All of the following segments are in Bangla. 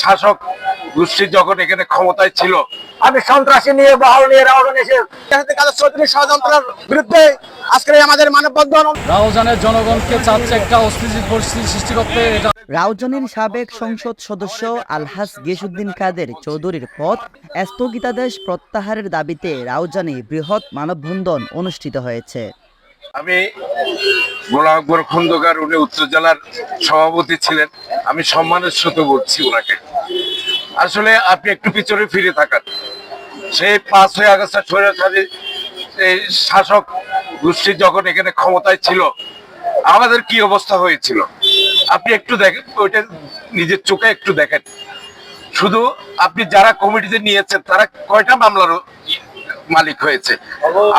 শাসক গোষ্ঠী যখন এখানে ক্ষমতায় ছিল আমি সন্ত্রাসী নিয়ে বহাল নিয়ে রাওয়ান এসে চৌধুরী ষড়যন্ত্রের বিরুদ্ধে আজকে আমাদের মানববন্ধন। রাউজানের জনগণকে চাচ্ছে একটা অস্থিতিশীল পরিস্থিতি সৃষ্টি করতে এটা রাউজানের সাবেক সংসদ সদস্য আলহাস গিয়াসুদ্দিন কাদের চৌধুরীর পদ স্থগিতাদেশ প্রত্যাহারের দাবিতে রাউজানে বৃহৎ মানববন্ধন অনুষ্ঠিত হয়েছে। আমি গোলাম আকবর খন্দকার উনি উত্তর জেলার সভাপতি ছিলেন। আমি সম্মানের সাথে বলছি ওনাকে। আসলে আপনি একটু পিছনে ফিরে থাকান। সেই পাঁচই আগস্ট স্বৈরাচারী এই শাসক গোষ্ঠী যখন এখানে ক্ষমতায় ছিল, আমাদের কি অবস্থা হয়েছিল? আপনি একটু দেখেন, ওইটা নিজের চোখে একটু দেখেন। শুধু আপনি যারা কমিটিতে নিয়েছেন, তারা কয়টা মামলার মালিক হয়েছে।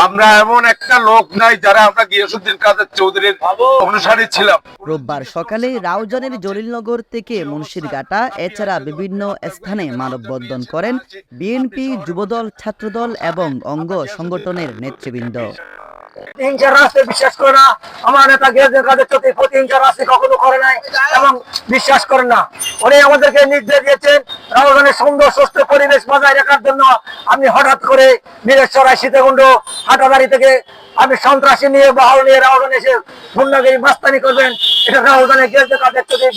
আমরা এমন একটা লোক নাই যারা আমরা গিয়াসুদ্দিন কাদের চৌধুরীর অনুসারী ছিলাম। রোববার সকালে রাউজানের জলিলনগর থেকে মুন্সিরঘাটা এছাড়া বিভিন্ন স্থানে মানববন্ধন করেন বিএনপি যুবদল, ছাত্রদল এবং অঙ্গ সংগঠনের নেতৃবৃন্দ। বিশ্বাস করে না। আমার নেতা কখনো করে নাই এবং বিশ্বাস না। উনি আমাদেরকে নির্দেশ দিয়েছেন সুন্দর, সুস্থ পরিবেশ বজায় রাখার জন্য আমি হঠাৎ করে বীরেশ্বরায় সীতাকুণ্ড হাটাদারি থেকে আমি সন্ত্রাসী নিয়ে বহাল নিয়ে রাওয়ান এসে গুন্ডাগিরি মাস্তানি করবেন। এটা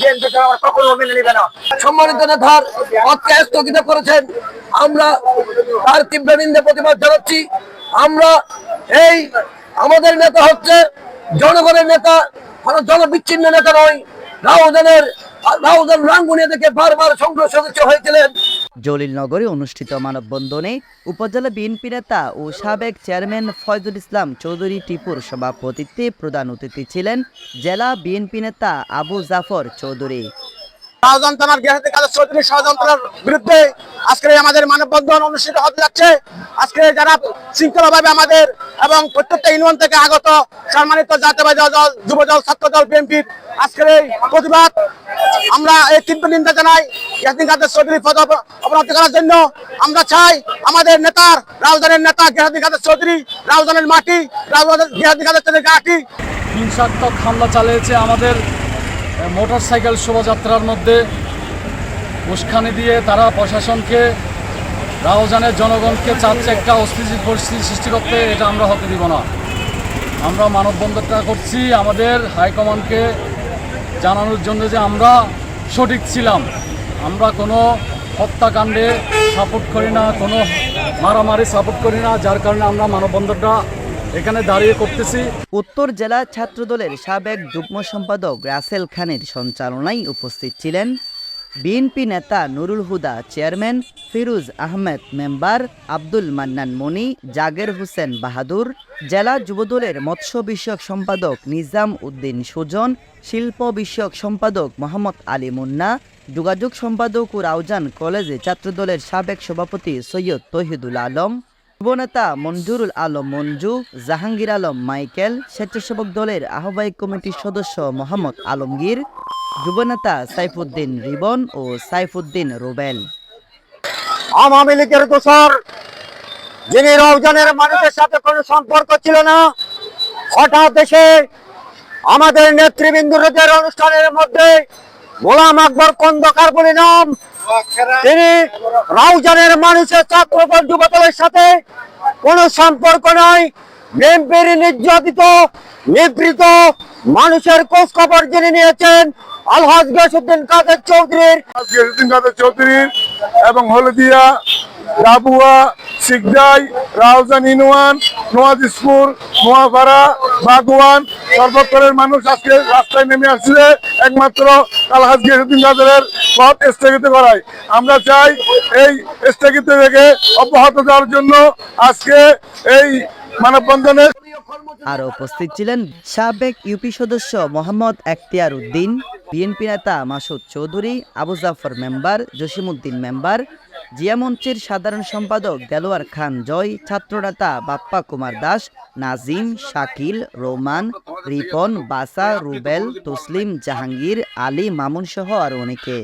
বিএনপি কখনো মেনে নেবে না। সম্মানিত নেতার স্থগিত করেছেন। আমরা তার তীব্র নিন্দে প্রতিবাদ জানাচ্ছি। আমরা এই আমাদের নেতা হচ্ছে জনগণের নেতা জনবিচ্ছিন্ন নেতা নয়। রাউজানের, রাউজান রাঙ্গুনিয়া থেকে বারবার সংসদ সদস্য হয়েছিলেন। জলিলনগরে অনুষ্ঠিত মানববন্ধনে উপজেলা বিএনপি নেতা ও সাবেক চেয়ারম্যান ফয়জুল ইসলাম চৌধুরী টিপুর সভাপতিত্বে প্রধান অতিথি ছিলেন জেলা বিএনপি নেতা আবু জাফর চৌধুরী। রাউজান থানার গেহাতে কাদের চৌধুরী ষড়যন্ত্রের বিরুদ্ধে আজকে আমাদের মানববন্ধন অনুষ্ঠিত হতে যাচ্ছে। আজকে যারা শৃঙ্খলাভাবে আমাদের এবং প্রত্যেকটা ইউনিয়ন থেকে আগত সম্মানিত জাতীয়বাদী দল, যুবদল, ছাত্রদল বিএনপির আজকের এই প্রতিবাদ আমরা এই তীব্র নিন্দা জানাই। ইয়াসিন কাদের চৌধুরী পদ অব- অবনতি করার জন্য আমরা চাই আমাদের নেতার রাউজানের নেতা গেহাদিন কাদের চৌধুরী রাউজানের মাটি রাউজানের গেহাদিন কাদের চৌধুরী ঘাটি হিংসাত্মক হামলা চালিয়েছে আমাদের মোটর সাইকেল শোভাযাত্রার মধ্যে উস্কানি দিয়ে তারা প্রশাসনকে, রাউজানের জনগণকে চাচ্ছে একটা অস্থিতিশীল পরিস্থিতি সৃষ্টি করতে, এটা আমরা হতে দিব না। আমরা মানববন্ধনটা করছি, আমাদের হাইকমান্ডকে জানানোর জন্য যে আমরা সঠিক ছিলাম। আমরা কোনো হত্যাকাণ্ডে সাপোর্ট করি না, কোনো মারামারি সাপোর্ট করি না, যার কারণে আমরা মানববন্ধনটা এখানে দাঁড়িয়ে করতেছি। উত্তর জেলা ছাত্রদলের সাবেক যুগ্ম সম্পাদক রাসেল খানের সঞ্চালনায় উপস্থিত ছিলেন বিএনপি নেতা নুরুল হুদা, চেয়ারম্যান ফিরুজ আহমেদ, মেম্বার আব্দুল মান্নান মনি, জাগের হোসেন বাহাদুর, জেলা যুবদলের মৎস্য বিষয়ক সম্পাদক নিজাম উদ্দিন সুজন, শিল্প বিষয়ক সম্পাদক মোহাম্মদ আলী মুন্না, যোগাযোগ সম্পাদক ও রাউজান কলেজে ছাত্রদলের সাবেক সভাপতি সৈয়দ তহিদুল আলম। যুবনেতা মঞ্জুরুল আলম মঞ্জু, জাহাঙ্গীর আলম মাইকেল, স্বেচ্ছাসেবক দলের আহ্বায়ক কমিটির সদস্য মোহাম্মদ আলমগীর, যুবনেতা সাইফুদ্দিন রিবন ও সাইফুদ্দিন রুবেল। আওয়ামী লীগের দোষর যিনি রওজানের মানুষের সাথে কোনো সম্পর্ক ছিল না, হঠাৎ এসে আমাদের নেতৃবৃন্দুদের অনুষ্ঠানের মধ্যে গোলাম আকবর কন্দকার বলে নাম তিনি রাউজানের মানুষের ছাত্রদল যুবদলের সাথে কোনো সম্পর্ক নয় বিএনপির নির্যাতিত নিবৃত মানুষের খোঁজ খবর জেনে নিয়েছেন আলহাজ গিয়াসুদ্দিন কাদের চৌধুরীর। গিয়াসুদ্দিন কাদের চৌধুরীর এবং হলদিয়া ডাবুয়া শিকদাই রাউজান ইনওয়ান নোয়াদিসপুর নোয়াপাড়া বাগুয়ান সর্বত্রের মানুষ আজকে রাস্তায় নেমে আসছে, একমাত্র আলহাজ গিয়াসুদ্দিন কাদের পথ স্থগিত করায় আমরা চাই এই স্থগিত রেখে অব্যাহত দেওয়ার জন্য আজকে এই মানববন্ধনে আরও উপস্থিত ছিলেন সাবেক ইউপি সদস্য মোহাম্মদ এখতিয়ার উদ্দিন, বিএনপি নেতা মাসুদ চৌধুরী, আবু জাফর মেম্বার, জসিমউদ্দিন মেম্বার জিয়া মঞ্চের সাধারণ সম্পাদক দেলোয়ার খান জয়, ছাত্রনেতা বাপ্পা কুমার দাস, নাজিম, শাকিল, রোমান, রিপন, বাসা, রুবেল, তসলিম জাহাঙ্গীর, আলী মামুন সহ আরও অনেকে।